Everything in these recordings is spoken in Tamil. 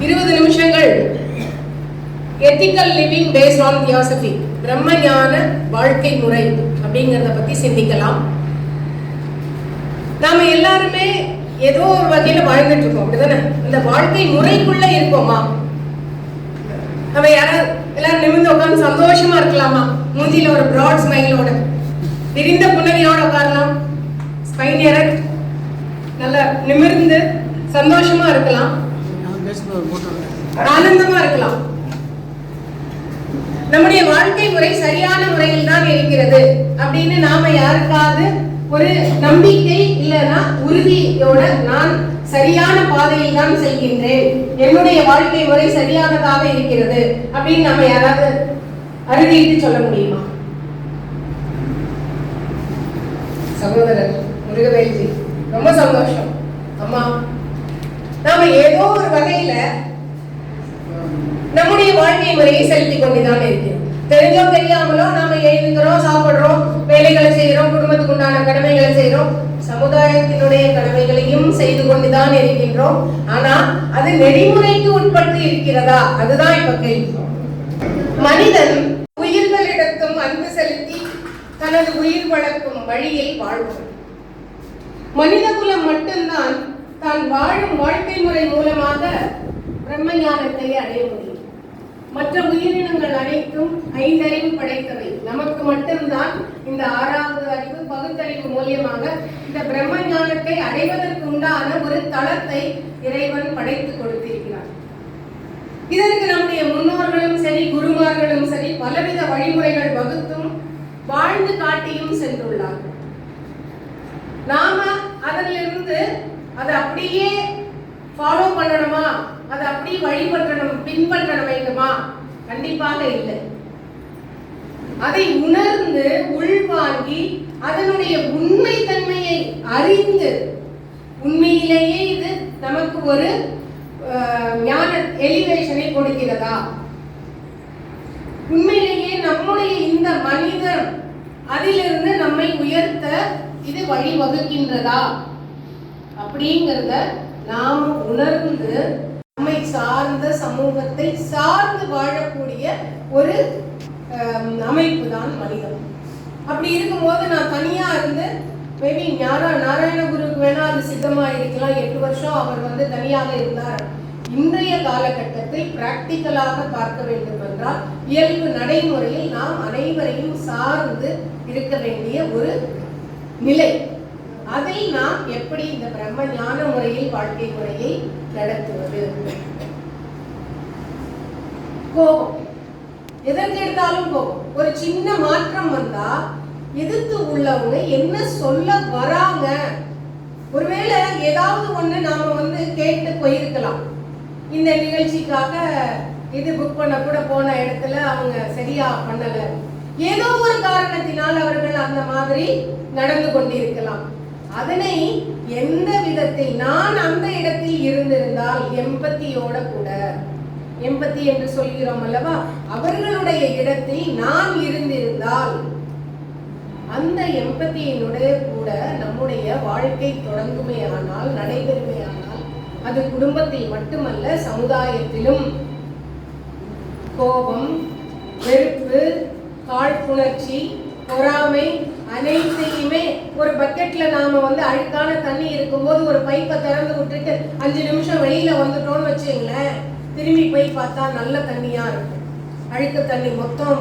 இருபது நிமிஷங்கள். Ethical living based on theosophy பிரம்மஞான வாழ்க்கை முறை அப்படிங்கிறத பத்தி சிந்திக்கலாம். நாம எல்லாருமே ஏதோ ஒரு வகையில வாழ்ந்துட்டு இருக்கோம். அப்படிதானே? இந்த வாழ்க்கை முறைக்குள்ள இருக்கோமா? நம்ம யாராவது எல்லாரும் நிமிர்ந்து உட்காந்து சந்தோஷமா இருக்கலாமா? மூஞ்சில ஒரு பிராட் ஸ்மைலோட விரிந்த புன்னகையோட உட்காரலாம். ஸ்பைன் எரக்ட் நல்லா நிமிர்ந்து சந்தோஷமா இருக்கலாம். ஆனந்தமா இருக்கலாம். நம்முடைய வாழ்க்கை முறை சரியான முறையில் தான் இருக்கிறது அப்படின்னு நாம யாருக்காவது ஒரு நம்பிக்கை இல்லைன்னா உறுதியோட நான் சரியான பாதையில் தான் செல்கின்றேன். என்னுடைய வாழ்க்கை முறை சரியானதாக இருக்கிறது அப்படின்னு நம்ம யாராவது அறுதிட்டு சொல்ல முடியுமா? சகோதரர் முருகவேல்ஜி ரொம்ப சந்தோஷம். அம்மா நாம ஏதோ ஒரு வகையில நம்முடைய வாழ்க்கை முறையை செலுத்தி கொண்டுதான் இருக்கிறோம் தெரிஞ்சோ தெரியாமலோ நாம எழுந்துக்கிறோம் சாப்பிடுறோம் வேலைகளை செய்கிறோம் குடும்பத்துக்கு உண்டான கடமைகளை செய்கிறோம் சமுதாயத்தினுடைய கடமைகளையும் செய்து கொண்டுதான் இருக்கின்றோம். ஆனா அது நெறிமுறைக்கு உட்பட்டு இருக்கிறதா? அதுதான் இப்ப கேள்வி. மனிதன் உயிர்களிடத்தும் அன்பு செலுத்தி தனது உயிர் வளர்க்கும் வழியில் வாழ்வான் மனித குலம் மட்டும்தான் தான் வாழும் வாழ்க்கை முறை மூலமாக பிரம்ம ஞானத்தை அடைய முடியும். மற்ற உயிரினங்கள் அனைத்தும் ஐந்தறிவு படைத்தவை. நமக்கு மட்டும்தான் இந்த ஆறாவது அறிவு பகுத்தறிவு மூலியமாக இந்த பிரம்ம ஞானத்தை அடைவதற்கு உண்டான ஒரு தளத்தை இறைவன் படைத்து கொடுத்திருக்கிறார். இதற்கு நம்முடைய முன்னோர்களும் சரி குருமார்களும் சரி பலவித வழிமுறைகள் வகுத்தும் வாழ்ந்து காட்டியும் சென்றுள்ளார்கள். நாம அதிலிருந்து அதை அப்படியே ஃபாலோ பண்ணணுமா? அதை அப்படியே வழிபற்றணும் பின்பற்ற வேண்டுமா? கண்டிப்பாக இல்லை. அதை உணர்ந்து உள்வாங்கி அதனுடைய உண்மை தன்மையை அறிந்து உண்மையிலேயே இது நமக்கு ஒரு ஞான எலிவேஷனை கொடுக்கிறதா? உண்மையிலேயே நம்முடைய இந்த மனிதன் அதிலிருந்து நம்மை உயர்த்த இது வழிவகுக்கின்றதா? அப்படிங்கிறத நாம் உணர்ந்து நம்மை சார்ந்த சமூகத்தை சார்ந்து வாழக்கூடிய ஒரு அமைப்பு தான் மனிதம். அப்படி இருக்கும்போது நான் தனியாக இருந்து மேபி ஞான நாராயணகுருக்கு வேணா அது சித்தமாக இருக்கலாம். எட்டு வருஷம் அவர் வந்து தனியாக இருந்தார். இன்றைய காலகட்டத்தில் பிராக்டிக்கலாக பார்க்க வேண்டும் என்றால் இயல்பு நடைமுறையில் நாம் அனைவரையும் சார்ந்து இருக்க வேண்டிய ஒரு நிலை. அதில் நாம் எப்படி இந்த பிரம்ம ஞான முறையில் வாழ்க்கை முறையை நடத்துவது? கோபம். எதற்கு எடுத்தாலும் கோபம். ஒரு சின்ன மாற்றம் வந்தா எதிர்த்து உள்ளவங்க என்ன சொல்ல வராங்க? ஒருவேளை ஏதாவது ஒண்ணு நாம வந்து கேட்டு போயிருக்கலாம். இந்த நிகழ்ச்சிக்காக இது புக் பண்ண கூட போன இடத்துல அவங்க சரியா பண்ணல. ஏதோ ஒரு காரணத்தினால் அவர்கள் அந்த மாதிரி நடந்து கொண்டிருக்கலாம். அதனை எந்த விதத்தில் நான் அந்த இடத்தில் இருந்திருந்தால் எம்பத்தியோட கூட. எம்பத்தி என்று சொல்கிறோம் அல்லவா? அவர்களுடைய இடத்தில் நான் இருந்திருந்தால் அந்த எம்பத்தியினுடைய கூட நம்முடைய வாழ்க்கை தொடங்குமே ஆனால் நடைபெறுமே ஆனால் அது குடும்பத்தில் மட்டுமல்ல சமுதாயத்திலும் கோபம் வெறுப்பு காழ்ப்புணர்ச்சி பொறாமை அனைத்தையுமே ஒரு பக்கெட்ல நாம வந்து அழுக்கான தண்ணி இருக்கும்போது ஒரு பைப்பை திறந்து விட்டுட்டு அஞ்சு நிமிஷம் வெளியில வந்துட்டோம்னு வச்சுங்களேன் திரும்பி போய் பார்த்தா நல்ல தண்ணியா இருக்கும். அழுக்கு தண்ணி மொத்தம்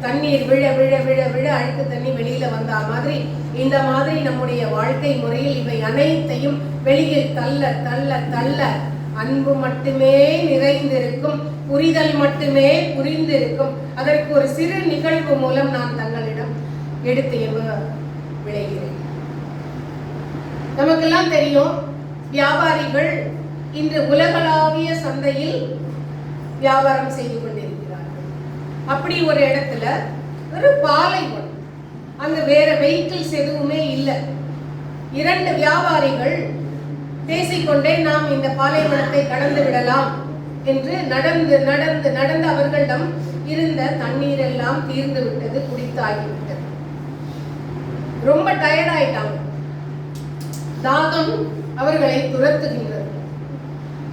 தண்ணீர் விழ விழ விழ விழ அழுக்கு தண்ணி வெளியில வந்தா மாதிரி இந்த மாதிரி நம்முடைய வாழ்க்கை முறையில் இவை அனைத்தையும் வெளியில் தள்ள தள்ள தள்ள அன்பு மட்டுமே நிறைந்திருக்கும் புரிதல் மட்டுமே புரிந்திருக்கும். அதற்கு ஒரு சிறு நிகழ்வு மூலம் நான் தன் எடுத்து விளைகிறேன் நமக்கெல்லாம் தெரியும் வியாபாரிகள் இன்று உலகளாவிய சந்தையில் வியாபாரம் செய்து கொண்டிருக்கிறார்கள். அப்படி ஒரு இடத்துல ஒரு பாலைவனம் அங்க வேற வெஹிக்கிள்ஸ் எதுவுமே இல்லை. இரண்டு வியாபாரிகள் பேசிக்கொண்டே நாம் இந்த பாலைவனத்தை கடந்து விடலாம் என்று நடந்து நடந்து நடந்து அவர்களிடம் இருந்த தண்ணீர் எல்லாம் தீர்ந்து விட்டது குடித்தாகிவிட்டது. ரொம்ப டயர்ட் ஆயிட்டாங்க. தாகம் அவர்களை துரத்துகின்றது.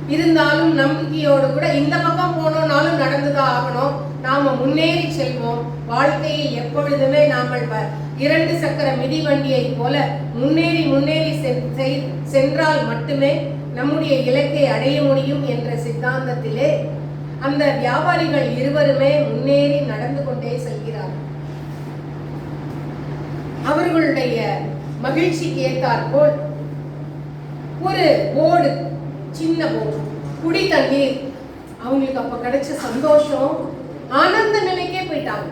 இருந்தாலும் நம்பிக்கையோடு கூட இந்த பக்கம் போனோம்னாலும் நடந்துதான் ஆகணும். நாம முன்னேறி செல்வோம். வாழ்க்கையில் எப்பொழுதுமே நாமல் வ- இரண்டு சக்கர மிதிவண்டியை போல முன்னேறி முன்னேறி சென்றால் மட்டுமே நம்முடைய இலக்கை அடைய முடியும் என்ற சித்தாந்தத்திலே அந்த வியாபாரிகள் இருவருமே முன்னேறி நடந்து கொண்டே செல்கிறார்கள். அவர்களுடைய மகிழ்ச்சிக்கு ஏற்றாற்போல் ஒரு போர்டு சின்ன போர்டு குடி தண்ணீர். அவங்களுக்கு அப்ப கிடைச்ச சந்தோஷம் ஆனந்த நிலைக்கே போயிட்டாங்க.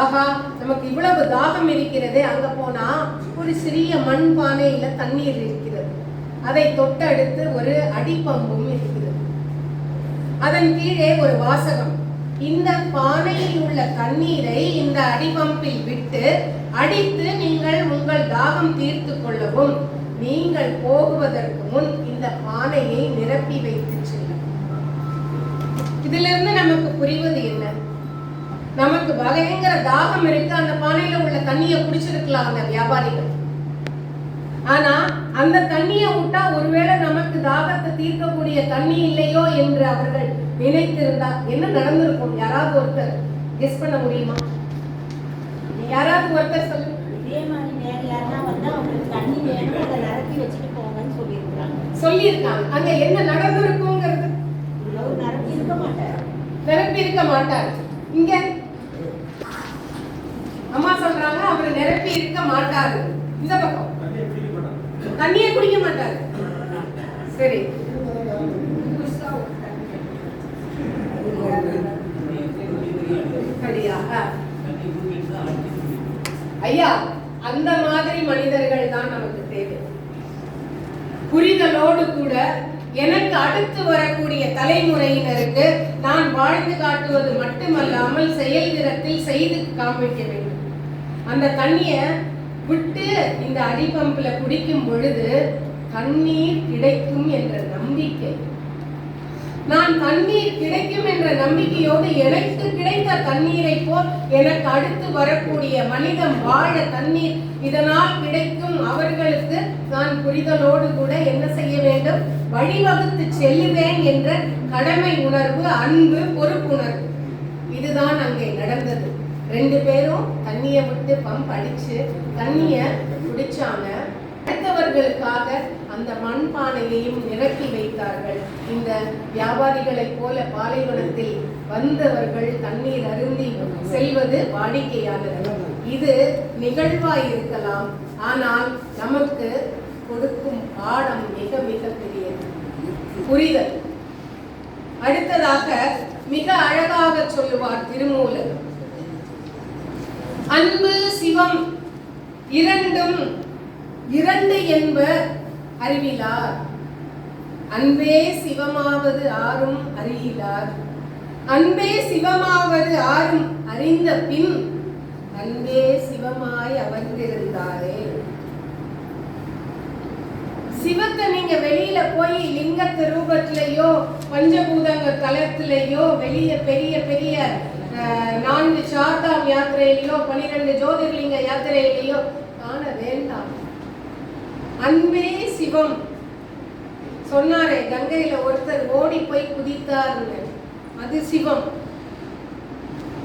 ஆகா நமக்கு இவ்வளவு தாகம் இருக்கிறதே அங்க போனா ஒரு சிறிய மண் பானையில தண்ணீர் இருக்கிறது. அதை தொட்டடுத்து ஒரு அடிப்பம்பும் இருக்கிறது அதன் கீழே ஒரு வாசகம். இந்த பானையில் உள்ள தண்ணீரை இந்த அடிபம்பில் விட்டு அடித்து நீங்கள் உங்கள் தாகம் தீர்த்து கொள்ளவும். நீங்கள் போகுவதற்கு முன் இந்த பானையை நிரப்பி வைத்து செல்லும் இதிலிருந்து நமக்கு புரிவது என்ன? நமக்கு பயங்கர தாகம் இருக்கு அந்த பானையில உள்ள தண்ணியை குடிச்சிருக்கலாம் அந்த வியாபாரிகள். ஆனா அந்த தண்ணியை விட்டா ஒருவேளை நமக்கு தாகத்தை தீர்க்கக்கூடிய தண்ணி இல்லையோ என்று அவர்கள் நினைத்திருந்தா என்ன நடந்திருக்கும்? யாராவது ஒருத்தர் கெஸ் பண்ண முடியுமா? யாராவது ஒருத்தர் சொல்லு இதே மாதிரி வேற யாருன்னா வந்து அவங்களுக்கு தண்ணி வேணும் அதை நிரப்பி வச்சுட்டு போங்கன்னு சொல்லியிருக்கிறாங்க. சொல்லியிருக்காங்க. அங்க என்ன நடந்திருக்குங்கிறது அவர் நிரப்பி இருக்க மாட்டார். நிரப்பி இருக்க மாட்டார். இங்க அம்மா சொல்றாங்க அவர் நிரப்பி இருக்க மாட்டாரு. இந்த பக்கம். தண்ணியே குடிக்க மாட்டாரு. சரி அப்படியா ஆ. ஐயா அந்த மாதிரி மனிதர்கள் தான் நமக்கு தேவை. புரிதலோடு கூட எனக்கு அடுத்து வரக்கூடிய தலைமுறையினருக்கு நான் வாழ்ந்து காட்டுவது மட்டுமல்லாமல் செயல்திறத்தில் செய்து காமிக்க வேண்டும். அந்த தண்ணிய விட்டு இந்த அடிபம்பில் குடிக்கும் பொழுது தண்ணீர் கிடைக்கும் என்ற நம்பிக்கை. நான் தண்ணீர் கிடைக்கும் என்ற நம்பிக்கையோடு எனக்கு கிடைத்த தண்ணீரை போல் எனக்கு அடுத்து வரக்கூடிய மனிதன் வாழ தண்ணீர் இதனால் கிடைக்கும் அவர்களுக்கு நான் புரிதலோடு கூட என்ன செய்ய வேண்டும்? வழிவகுத்து செல்லுவேன் என்ற கடமை உணர்வு அன்பு பொறுப்புணர்வு. இதுதான் அங்கே நடந்தது. ரெண்டு பேரும் தண்ணியை விட்டு பம்ப் அடிச்சு தண்ணிய குடிச்சாங்க. அடுத்தவர்களுக்காக அந்த மண்பானையையும் நிரப்பி வைத்தார்கள். இந்த வியாபாரிகளைப் போல பாலைவனத்தில் வந்தவர்கள் தண்ணீர் அருந்தி செல்வது வாடிக்கையானது இது நிகழ்வாய் இருக்கலாம். ஆனால் நமக்கு கொடுக்கும் பாடம் மிக மிக பெரியது. புரிதல். அடுத்ததாக மிக அழகாக சொல்லுவார் திருமூலர். அன்பு சிவம் இரண்டும் இரண்டு என்ப அறிவிலார். அன்பே சிவமாவது ஆறும் அறியிலார். அன்பே சிவமாவது ஆறும் அறிந்த பின் அன்பே சிவமாய் அமர்ந்திருந்தாரே. சிவத்தை நீங்க வெளியில போய் லிங்கத்து ரூபத்திலேயோ பஞ்சபூதங்க தளத்திலேயோ வெளிய பெரிய பெரிய அஹ், நான்கு சார்தாம் யாத்திரையிலையோ பனிரெண்டு ஜோதிர்லிங்க யாத்திரையிலையோ அன்பே சிவம். சொன்னாரே கங்கையில ஒருத்தர் ஓடி போய் குதித்தாருங்க. அது சிவம்.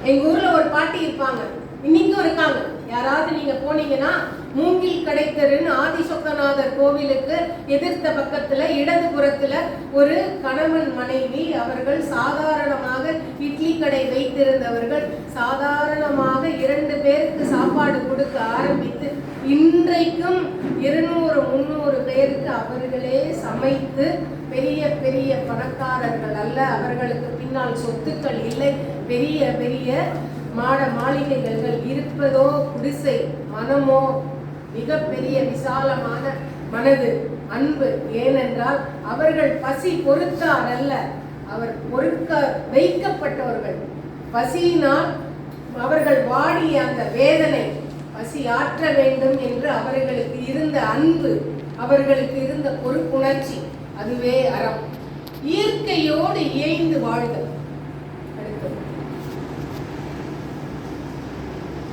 எங்க ஊர்ல ஒரு பாட்டி இருப்பாங்க. இன்னைக்கும் இருக்காங்க. யாராவது நீங்க போனீங்கன்னா மூங்கில் கடைத்தருன்னு ஆதிசொக்கநாதர் கோவிலுக்கு எதிர்த்த பக்கத்துல இடது புறத்துல ஒரு கணவன் மனைவி அவர்கள் சாதாரணமாக இட்லி கடை வைத்திருந்தவர்கள் சாதாரணமாக இரண்டு பேருக்கு சாப்பாடு கொடுக்க ஆரம்பித்து இன்றைக்கும் இருநூறு முந்நூறு பேருக்கு அவர்களே சமைத்து பெரிய பெரிய பணக்காரர்கள் அல்ல. அவர்களுக்கு பின்னால் சொத்துக்கள் இல்லை. பெரிய பெரிய மாட மாளிகைகள் இருப்பதோ குடிசை மனமோ மிகப்பெரிய விசாலமான மனது அன்பு. ஏனென்றால் அவர்கள் பசி பொறுத்தார் அல்ல. அவர் பொறுக்க வைக்கப்பட்டவர்கள். பசியினால் அவர்கள் வாடிய அந்த வேதனை பசி ஆற்ற வேண்டும் என்று அவர்களுக்கு இருந்த அன்பு அவர்களுக்கு இருந்த பொறுப்புணர்ச்சி அதுவே அறம். இயற்கையோடு இயைந்து வாழ்தல் அடுத்தது.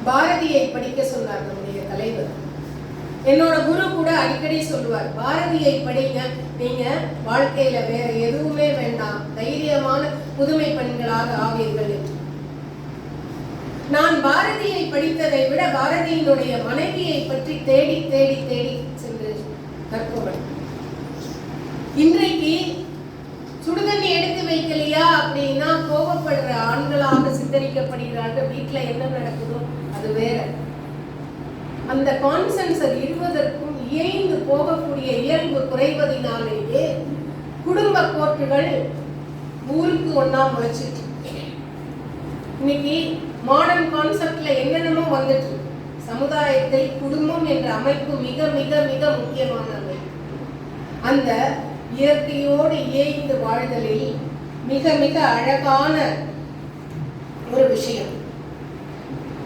பாரதியை படிக்க சொன்னார் நம்முடைய தலைவர். என்னோட குரு கூட அடிக்கடி சொல்லுவார் பாரதியை படிங்க நீங்க வாழ்க்கையில வேற எதுவுமே வேண்டாம். தைரியமான புதுமை பெண்களாக ஆவீர்கள் என்று. நான் பாரதியை படித்ததை விட பாரதியினுடைய மனைவியை பற்றி தேடி தேடி தேடி சென்று கற்பவன் இன்றைக்கு சுடுதண்ணி எடுத்து வைக்கலையா அப்படின்னா கோபப்படுற ஆண்களாக சித்தரிக்கப்படுகிறார்கள். வீட்டில் என்ன நடக்குதோ அது வேற. அந்த கான்சென்சர் இருவதற்கும் இயைந்து போகக்கூடிய இயல்பு குறைவதினாலேயே குடும்ப கோர்ட்டுகள் ஊருக்கு ஒன்றா முளைச்சிட்டு இன்னைக்கு மாடர்ன் கான்செப்ட்ல என்னென்னமோ வந்துட்டு இருக்கு. சமுதாயத்தில் குடும்பம் என்ற அமைப்பு மிக மிக மிக முக்கியமான அமைப்பு அந்த இயற்கையோடு இயைந்து வாழ்தலில் மிக மிக அழகான ஒரு விஷயம்.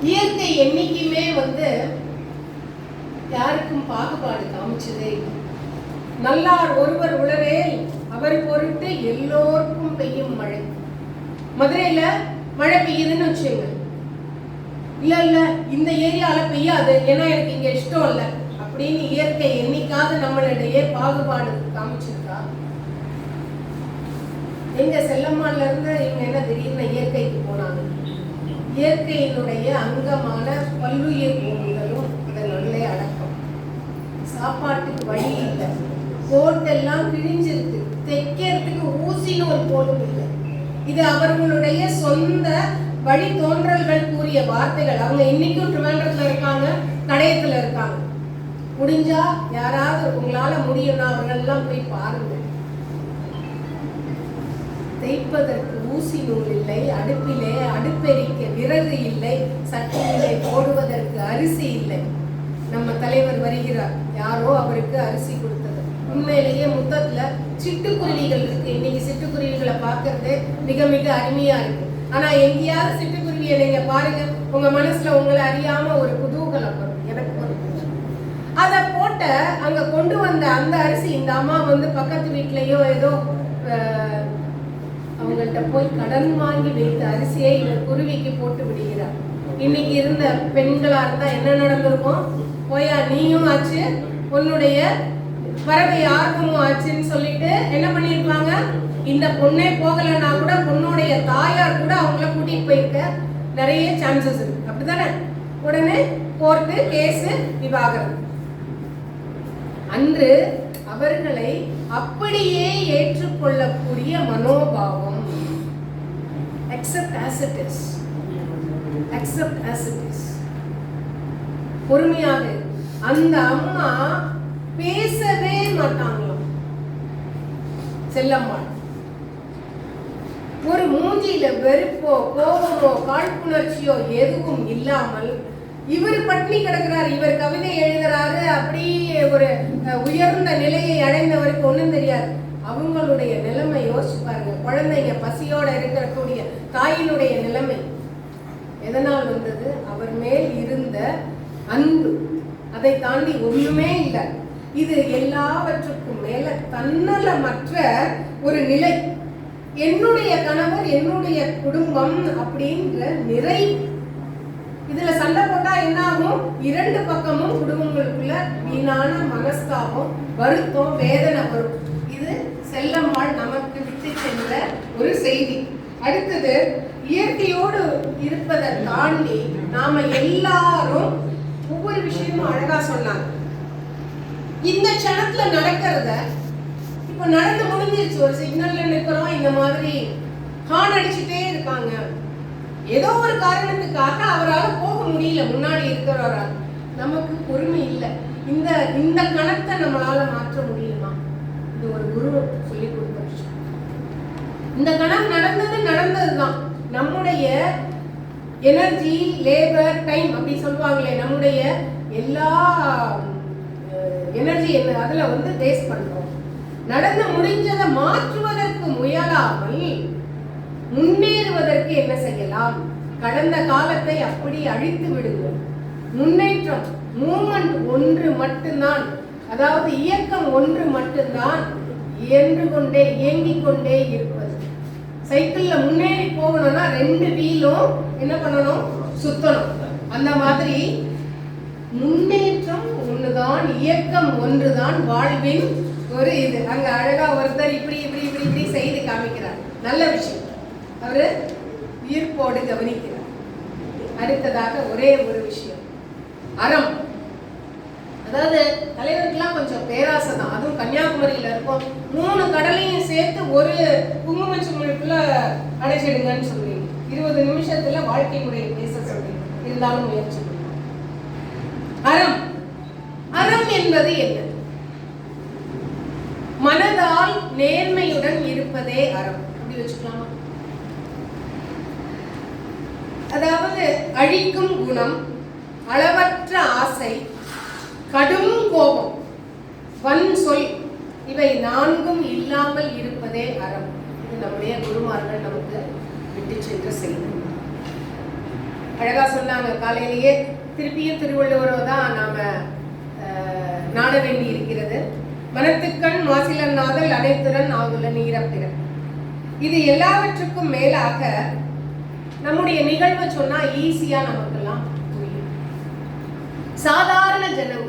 இயற்கை என்னைக்குமே வந்து யாருக்கும் பாகுபாடு காமிச்சதே நல்லார் ஒருவர் உளரேல் அவர் பொருட்டு எல்லோருக்கும் பெய்யும் மழை. மதுரையில மழை பெய்யுதுன்னு வச்சுங்க இல்லை இல்லை இந்த ஏரியாவில் பெய்யாது. ஏன்னா எனக்கு இங்கே இஷ்டம் இல்லை. அப்படின்னு இயற்கை என்னைக்காவது நம்மளிடையே பாகுபாடு காமிச்சிருக்கா? எங்க செல்லம்மால இருந்து இவங்க என்ன திடீர்னு இயற்கைக்கு போனாங்க? இயற்கையினுடைய அங்கமான பல்லுயிர் பூமிகளும் இதனுள்ளே அடக்கம். சாப்பாட்டுக்கு வழி இல்லை. கோட்டெல்லாம் கிழிஞ்சிருக்கு. தைக்கிறதுக்கு ஊசின்னு ஒரு போலும் இல்லை இது அவர்களுடைய சொந்த வழி தோன்றல்கள் கூறிய வார்த்தைகள் அவங்க இன்னைக்கும் ட்ரிவாண்டத்துல இருக்காங்க கடையத்துல இருக்காங்க. முடிஞ்சா யாராவது உங்களால முடியும்னா அவர்கள்லாம் போய் பாருங்க. தைப்பதற்கு ஊசி நூல் இல்லை அடுப்பிலே அடுப்பெரிக்க விறகு இல்லை சட்டியிலே போடுவதற்கு அரிசி இல்லை. நம்ம தலைவர் வருகிறார் யாரோ அவருக்கு அரிசி கொடுத்தது. உண்மையிலேயே முத்தத்துல சிட்டுக்குருவிகள் இருக்கு. இன்னைக்கு சிட்டுக்குருவிகளை பார்க்கறது மிக மிக அருமையா இருக்கு. ஆனா எங்கேயாவது சிட்டுக்குருவியை நீங்க பாருங்க உங்க மனசுல உங்களை அறியாம ஒரு குதூகலம் வரும். எனக்கு ஒரு அத போட்ட அங்க கொண்டு வந்த அந்த அரிசி இந்த அம்மா வந்து பக்கத்து வீட்லயோ ஏதோ அவங்கள்ட்ட போய் கடன் வாங்கி வைத்த அரிசியை இவர் குருவிக்கு போட்டு விடுகிறார். இன்னைக்கு இருந்த பெண்களா இருந்தா என்ன நடந்திருக்கும் போயா நீயும் ஆச்சு உன்னுடைய பறவை ஆர்வமும் ஆச்சுன்னு சொல்லிட்டு என்ன பண்ணியிருப்பாங்க? இந்த பொண்ணே போகலைன்னா கூட பொண்ணுடைய தாயார் கூட அவங்கள கூட்டிட்டு போயிருக்க நிறைய சான்சஸ் இருக்கு. அப்படிதானே உடனே கோர்ட்டு கேஸு விவாகரம். அன்று அவர்களை அப்படியே ஏற்றுக்கொள்ளக்கூடிய மனோபாவம். அக்செப்ட் as அக்செப்ட் as பொறுமையாக அந்த அம்மா பேசவே மாட்டாங்களாம். செல்லம்மாள். ஒரு மூஞ்சியில வெறுப்போ கோபமோ காழ்ப்புணர்ச்சியோ எதுவும் இல்லாமல் இவர் பட்னி கிடக்கிறார் இவர் கவிதை எழுதுறாரு அப்படியே ஒரு உயர்ந்த நிலையை அடைந்தவருக்கு ஒன்றும் தெரியாது. அவங்களுடைய நிலைமை யோசிச்சு பாருங்க. குழந்தைங்க பசியோட இருக்கக்கூடிய தாயினுடைய நிலைமை. எதனால் வந்தது? அவர் மேல் இருந்த அன்பு. அதை தாண்டி ஒண்ணுமே இல்லை. இது எல்லாவற்றுக்கும் மேல தன்னலமற்ற ஒரு நிலை. என்னுடைய கணவர் என்னுடைய குடும்பம் அப்படின்ற நிறை. இதுல சண்டை போட்டா என்ன ஆகும் இரண்டு பக்கமும் குடும்பங்களுக்குள்ள வீணான மனஸ்தாபம் வருத்தம் வேதனை வரும். இது செல்லம்மாள் நமக்கு விட்டு சென்ற ஒரு செய்தி. அடுத்தது இயற்கையோடு இருப்பதை தாண்டி நாம எல்லாரும் ஒவ்வொரு விஷயமும் அழகா சொன்னாங்க. இந்த க்ஷணத்துல நடக்கிறத இப்ப நடந்து முடிஞ்சிருச்சு. ஒரு சிக்னல்ல நிற்கிறோம் இந்த மாதிரி ஹார்ன் அடிச்சுட்டே இருக்காங்க. ஏதோ ஒரு காரணத்துக்காக அவரால் போக முடியல. முன்னாடி இருக்கிறவரால். நமக்கு பொறுமை இல்லை. இந்த இந்த கணத்தை நம்மளால மாற்ற முடியுமா? இது ஒரு குரு சொல்லி கொடுத்த விஷயம் இந்த கணம் நடந்தது நடந்ததுதான். நம்முடைய எனர்ஜி லேபர் டைம் அப்படி சொல்லுவாங்களே நம்முடைய எல்லா எனர்ஜி என்ன அதில் வந்து வேஸ்ட் பண்ணுறோம் நடந்து முடிஞ்சதை மாற்றுவதற்கு முயலாமல் முன்னேறுவதற்கு என்ன செய்யலாம்? கடந்த காலத்தை அப்படி அழித்து விடுங்கள். முன்னேற்றம் மூமெண்ட் ஒன்று மட்டும்தான். அதாவது இயக்கம் ஒன்று மட்டும்தான் இயன்று கொண்டே இயங்கிக் கொண்டே இருப்பது. சைக்கிள்ல முன்னேறி போகணும்னா ரெண்டு வீலும் என்ன பண்ணணும்? சுத்தணும். அந்த மாதிரி முன்னேற்றம் ஒன்றுதான் இயக்கம் ஒன்றுதான் வாழ்வின் ஒரு இது அங்க அழகா ஒருத்தர் இப்படி இப்படி இப்படி இப்படி செய்து காமிக்கிறார். நல்ல விஷயம். அவரு ஈர்ப்போடு கவனிக்கிறார். அடுத்ததாக ஒரே ஒரு விஷயம். அறம். அதாவது தலைவருக்கெல்லாம் கொஞ்சம் பேராசை தான் அதுவும் கன்னியாகுமரியில இருக்கும். மூணு கடலையும் சேர்த்து ஒரு குங்குமச்சுமலுக்குள்ள அடைச்சிடுங்கன்னு சொல்றீங்க. இருபது நிமிஷத்துல வாழ்க்கை முறையை பேச சொல்றீங்க. இருந்தாலும் முயற்சி அறம். அறம் என்பது என்ன? மனதால் நேர்மையுடன் இருப்பதே அறம். அப்படி வச்சுக்கலாமா? அதாவது அழிக்கும் குணம் அளவற்ற ஆசை கடும் கோபம் வன் சொல் இவை நான்கும் இல்லாமல் இருப்பதே அறம். இது நம்முடைய குருமார்கள் நமக்கு விட்டு சென்ற செய்தி அழகா சொன்னாங்க காலையிலேயே திருப்பியும் திருவள்ளுவரோ தான் நாம நாட வேண்டி இருக்கிறது. மனத்துக்கண் மாசிலன் நாதல் அனைத்துடன் ஆகுல நீரப்பிறன். இது எல்லாவற்றுக்கும் மேலாக நம்முடைய நிகழ்வை சொன்னா ஈஸியா நமக்கெல்லாம் புரியும். சாதாரண ஜனவு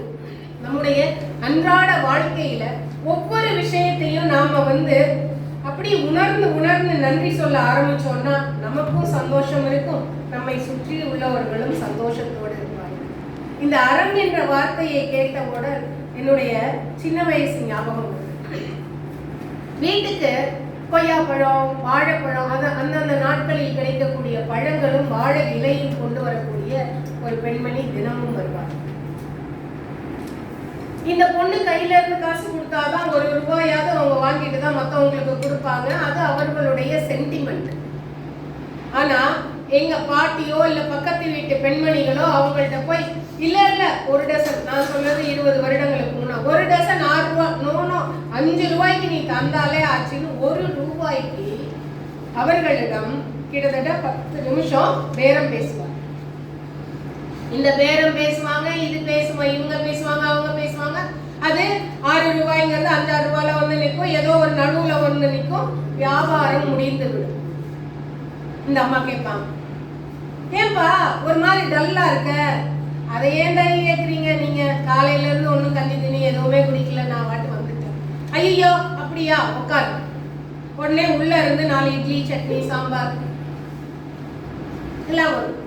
நம்முடைய அன்றாட வாழ்க்கையில ஒவ்வொரு விஷயத்தையும் நாம வந்து அப்படி உணர்ந்து உணர்ந்து நன்றி சொல்ல ஆரம்பிச்சோம்னா நமக்கும் சந்தோஷம் இருக்கும். நம்மை சுற்றி உள்ளவர்களும் சந்தோஷத்தோடு இருப்பாங்க இந்த அறம் என்ற வார்த்தையை கேட்டவுடன் என்னுடைய சின்ன வயசு ஞாபகம் வீட்டுக்கு கொய்யாப்பழம் வாழைப்பழம் அந்த அந்தந்த நாட்களில் கிடைக்கக்கூடிய பழங்களும் வாழை இலையும் கொண்டு வரக்கூடிய ஒரு பெண்மணி தினமும் வருவார். இந்த பொண்ணு கையில இருந்து காசு கொடுத்தாதான் ஒரு ரூபாயாவது அவங்க வாங்கிட்டு தான் மற்றவங்களுக்கு கொடுப்பாங்க. அது அவர்களுடைய சென்டிமெண்ட் ஆனா எங்க பாட்டியோ இல்ல பக்கத்து வீட்டு பெண்மணிகளோ அவங்கள்ட்ட போய் இல்ல இல்ல. ஒரு டசன் நான் சொன்னது இருபது வருடங்களுக்கு முன்னா ஒரு டசன் ஆறு ரூபா. நோனோ அஞ்சு ரூபாய்க்கு நீ தந்தாலே ஆச்சுன்னு ஒரு ரூபாய்க்கு அவர்களிடம் கிட்டத்தட்ட பத்து நிமிஷம் பேரம் பேசுவாங்க இந்த பேரம் பேசுவாங்க இது பேசுவாங்க இவங்க பேசுவாங்க அவங்க பேசுவாங்க. அது ஆறு ரூபாய்ங்கிறது அஞ்சாறு ரூபாயில வந்து நிற்கும். ஏதோ ஒரு நடுவுல வந்து நிற்கும். வியாபாரம் முடிந்து விடும் இந்த அம்மா கேட்பாங்க. ஏன்பா ஒரு மாதிரி டல்லா இருக்க. அதை ஏன் கேக்குறீங்க நீங்க காலையில இருந்து ஒன்றும் தண்ணி தண்ணி எதுவுமே குடிக்கல நான் வாட்டு வந்துட்டேன். ஐயோ அப்படியா? உட்காரு. உடனே உள்ள இருந்து நாலு இட்லி சட்னி சாம்பார். எல்லாம் வரும்.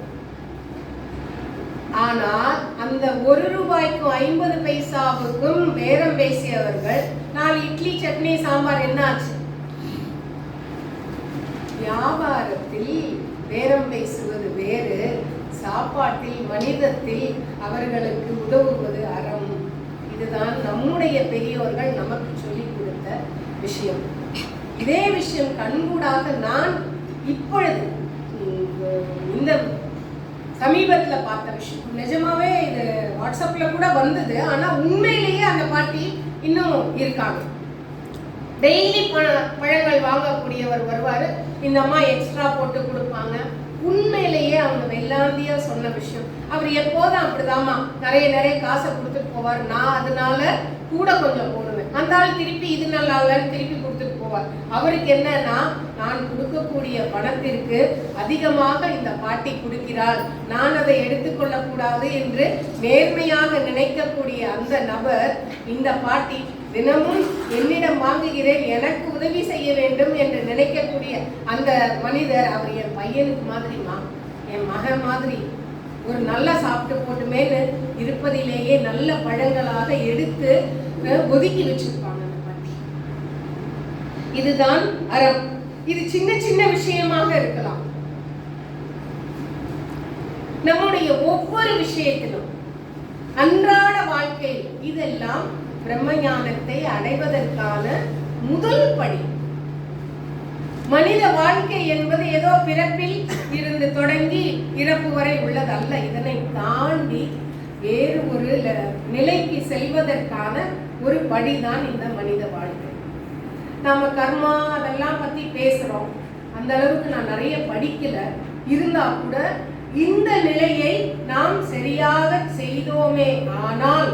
ஆனால் அந்த ஒரு ரூபாய்க்கும் ஐம்பது பைசாவுக்கும் பேரம் பேசியவர்கள் நாலு இட்லி சட்னி சாம்பார் என்ன ஆச்சு? வியாபாரத்தில் பேரம் பேசுவது வேறு சாப்பாட்டில் மனிதத்தில் அவர்களுக்கு உதவுவது அறம். இதுதான் நம்முடைய பெரியோர்கள் நமக்கு சொல்லிக் கொடுத்த விஷயம். இதே விஷயம் கண்கூடாக நான் இப்பொழுது இந்த சமீபத்தில் பார்த்த விஷயம். நிஜமாவே இது வாட்ஸ்அப்பில் கூட வந்தது. ஆனால் உண்மையிலேயே அந்த பாட்டி இன்னும் இருக்காங்க. டெய்லி பழங்கள் வாங்கக்கூடியவர் வருவார். இந்த அம்மா எக்ஸ்ட்ரா போட்டு கொடுப்பாங்க. உண்மையிலேயே அவங்க வெள்ளாந்தியா சொன்ன விஷயம். அவர் எப்போதும் அப்படிதாம்மா. நிறைய நிறைய காசை கொடுத்துட்டு போவார். நான் அதனால கூட கொஞ்சம் போடுவேன். அந்த ஆள் திருப்பி இது நல்லா இல்லைன்னு திருப்பி கொடுத்துட்டு போவார். அவருக்கு என்னன்னா நான் கொடுக்கக்கூடிய பணத்திற்கு அதிகமாக இந்த பாட்டி கொடுக்கிறாள். நான் அதை எடுத்துக்கொள்ளக்கூடாது என்று நேர்மையாக நினைக்கக்கூடிய அந்த நபர் இந்த பாட்டி தினமும் என்னிடம் வாங்குகிறேன் எனக்கு உதவி செய்ய வேண்டும் என்று நினைக்கக்கூடிய அந்த மனிதர் அவர் என் பையனுக்கு மாதிரிமா என் மகன் மாதிரி ஒரு நல்லா சாப்பிட்டு போட்டுமேன்னு இருப்பதிலேயே நல்ல பழங்களாக எடுத்து ஒதுக்கி வச்சிருப்பாங்க அந்த பாட்டி இதுதான் அறம். இது சின்ன சின்ன விஷயமாக இருக்கலாம். நம்முடைய ஒவ்வொரு விஷயத்திலும் அன்றாட வாழ்க்கையில் இதெல்லாம் பிரம்ம ஞானத்தை அடைவதற்கான முதல் படி மனித வாழ்க்கை என்பது ஏதோ பிறப்பில் இருந்து தொடங்கி இறப்பு வரை உள்ளதல்ல. இதனை தாண்டி வேறு ஒரு நிலைக்கு செல்வதற்கான ஒரு படிதான் இந்த மனித வாழ்க்கை. நாம கர்மா அதெல்லாம் பத்தி பேசுறோம். அந்த அளவுக்கு நான் நிறைய படிக்கல. இருந்தா கூட இந்த நிலையை நாம் சரியாக செய்தோமே ஆனால்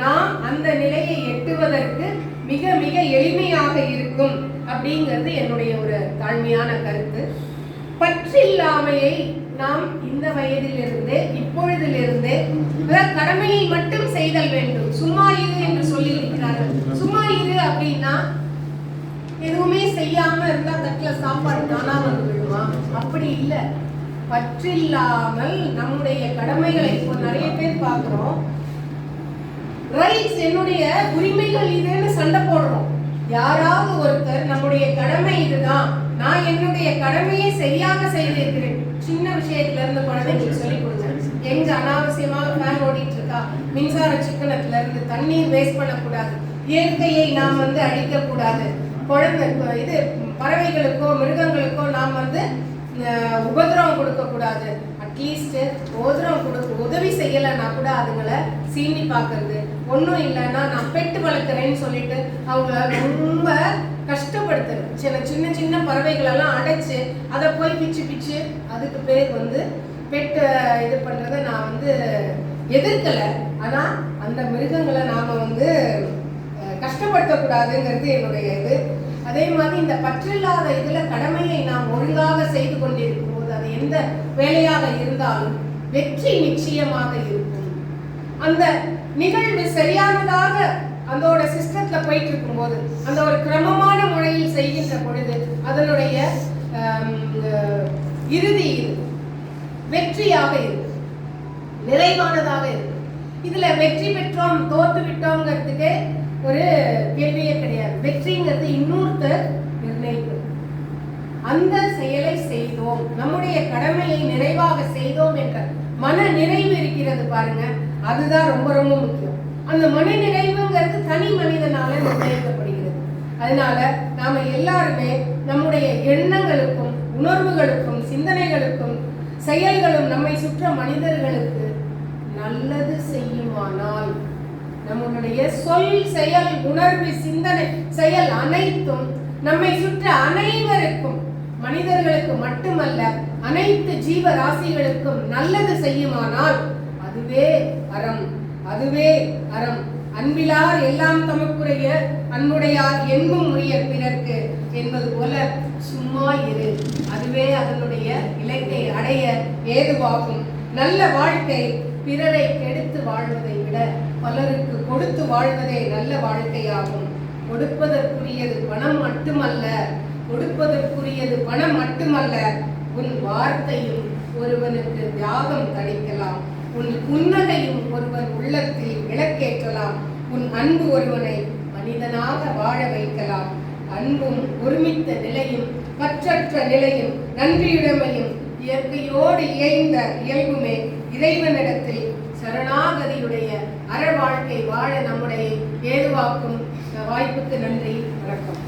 நாம் அந்த நிலையை எட்டுவதற்கு மிக மிக எளிமையாக இருக்கும் அப்படிங்கிறது என்னுடைய ஒரு தாழ்மையான கருத்து. பற்றில்லாமையை நாம் இந்த வயதிலிருந்தே இப்பொழுதிலிருந்தே கடமையை மட்டும் செய்தல் வேண்டும். சும்மா இது என்று சொல்லி இருக்கிறார்கள். சும்மா இது அப்படின்னா எதுவுமே செய்யாம இருந்தா தட்டுல சாப்பாடு தானா வந்து விடுமா அப்படி இல்லை. பற்றில்லாமல் நம்முடைய கடமைகளை இப்போ நிறைய பேர் பார்க்குறோம். ரைட்ஸ் என்னுடைய உரிமைகள் இதுன்னு சண்டை போடுறோம். யாராவது ஒருத்தர் நம்முடைய கடமை இதுதான். நான் என்னுடைய கடமையை சரியாக செய்திருக்கிறேன். சின்ன விஷயத்துல இருந்து குழந்தைங்களுக்கு சொல்லி கொடுங்க. எங்க அனாவசியமாக ஃபேன் ஓடிட்டு இருக்கா மின்சார சிக்கனத்துல இருந்து தண்ணீர் வேஸ்ட் பண்ணக்கூடாது. இயற்கையை நாம் வந்து அழிக்க கூடாது குழந்தை இது பறவைகளுக்கோ மிருகங்களுக்கோ நாம் வந்து அஹ், உபத்திரவம் கொடுக்க கூடாது அட்லீஸ்ட் உபத்திரவம் கொடுக்க உதவி செய்யலைன்னா கூட அதுங்களை சீனி பார்க்கறது. ஒன்றும் இல்லைன்னா நான் பெட்டு வளர்க்குறேன்னு சொல்லிட்டு அவங்கள ரொம்ப கஷ்டப்படுத்துறேன் சில சின்ன சின்ன பறவைகளெல்லாம் அடைச்சு அதை போய் பிச்சு பிச்சு அதுக்கு பேர் வந்து பெட்டை இது பண்ணுறதை நான் வந்து எதிர்க்கலை. ஆனால் அந்த மிருகங்களை நாம் வந்து கஷ்டப்படுத்தக்கூடாதுங்கிறது என்னுடைய இது. அதே மாதிரி இந்த பற்றில்லாத இதில் கடமையை நாம் ஒழுங்காக செய்து கொண்டிருக்கும் போது அது எந்த வேலையாக இருந்தாலும் வெற்றி நிச்சயமாக இருக்கும். அந்த நிகழ்வு சரியானதாக அதோட சிஸ்டத்துல போயிட்டு இருக்கும்போது அந்த ஒரு கிரமமான முறையில் செய்கின்ற பொழுது அதனுடைய இறுதி வெற்றியாக இருக்கு. நிறைவானதாக இருக்கு. இதுல வெற்றி பெற்றோம் தோத்து விட்டோங்கிறதுக்கு ஒரு கேள்வியே கிடையாது. வெற்றிங்கிறது இன்னொருத்தர் நிர்ணயிப்பது அந்த செயலை செய்தோம். நம்முடைய கடமையை நிறைவாக செய்தோம் என்ற மன நிறைவு இருக்கிறது பாருங்க. அதுதான் ரொம்ப ரொம்ப முக்கியம். அந்த மன நிறைவுங்கிறது தனி மனிதனால நிர்ணயிக்கப்படுகிறது. அதனால நாம எல்லாருமே நம்முடைய எண்ணங்களுக்கும் உணர்வுகளுக்கும் சிந்தனைகளுக்கும் செயல்களும் நம்மை சுற்ற மனிதர்களுக்கு நல்லது செய்யுமானால் நம்மளுடைய சொல் செயல் உணர்வு சிந்தனை செயல் அனைத்தும் நம்மை சுற்ற அனைவருக்கும் மனிதர்களுக்கு மட்டுமல்ல அனைத்து ஜீவராசிகளுக்கும் நல்லது செய்யுமானால் அதுவே அறம் அதுவே அறம். அன்பிலார் எல்லாம் தமக்குரிய அன்புடையார் என்பும் உரிய பிறர்க்கு என்பது போல சும்மா இரு. அதுவே அதனுடைய இலக்கை அடைய ஏதுவாகும். நல்ல வாழ்க்கை பிறரை கெடுத்து வாழ்வதை விட பலருக்கு கொடுத்து வாழ்வதே நல்ல வாழ்க்கையாகும். கொடுப்பதற்குரியது பணம் மட்டுமல்ல கொடுப்பதற்குரியது பணம் மட்டுமல்ல உன் வார்த்தையும் ஒருவனுக்கு தியாகம் தணிக்கலாம். உன் புன்னகையும் ஒருவன் உள்ளத்தில் விளக்கேற்றலாம். உன் அன்பு ஒருவனை மனிதனாக வாழ வைக்கலாம். அன்பும் ஒருமித்த நிலையும் பற்றற்ற நிலையும் நன்றியுடைமையும் இயற்கையோடு இயைந்த இயல்புமே இறைவனிடத்தில் சரணாகதியுடைய அற வாழ்க்கை வாழ நம்முடைய ஏதுவாக்கும் வாய்ப்புக்கு நன்றி வணக்கம்.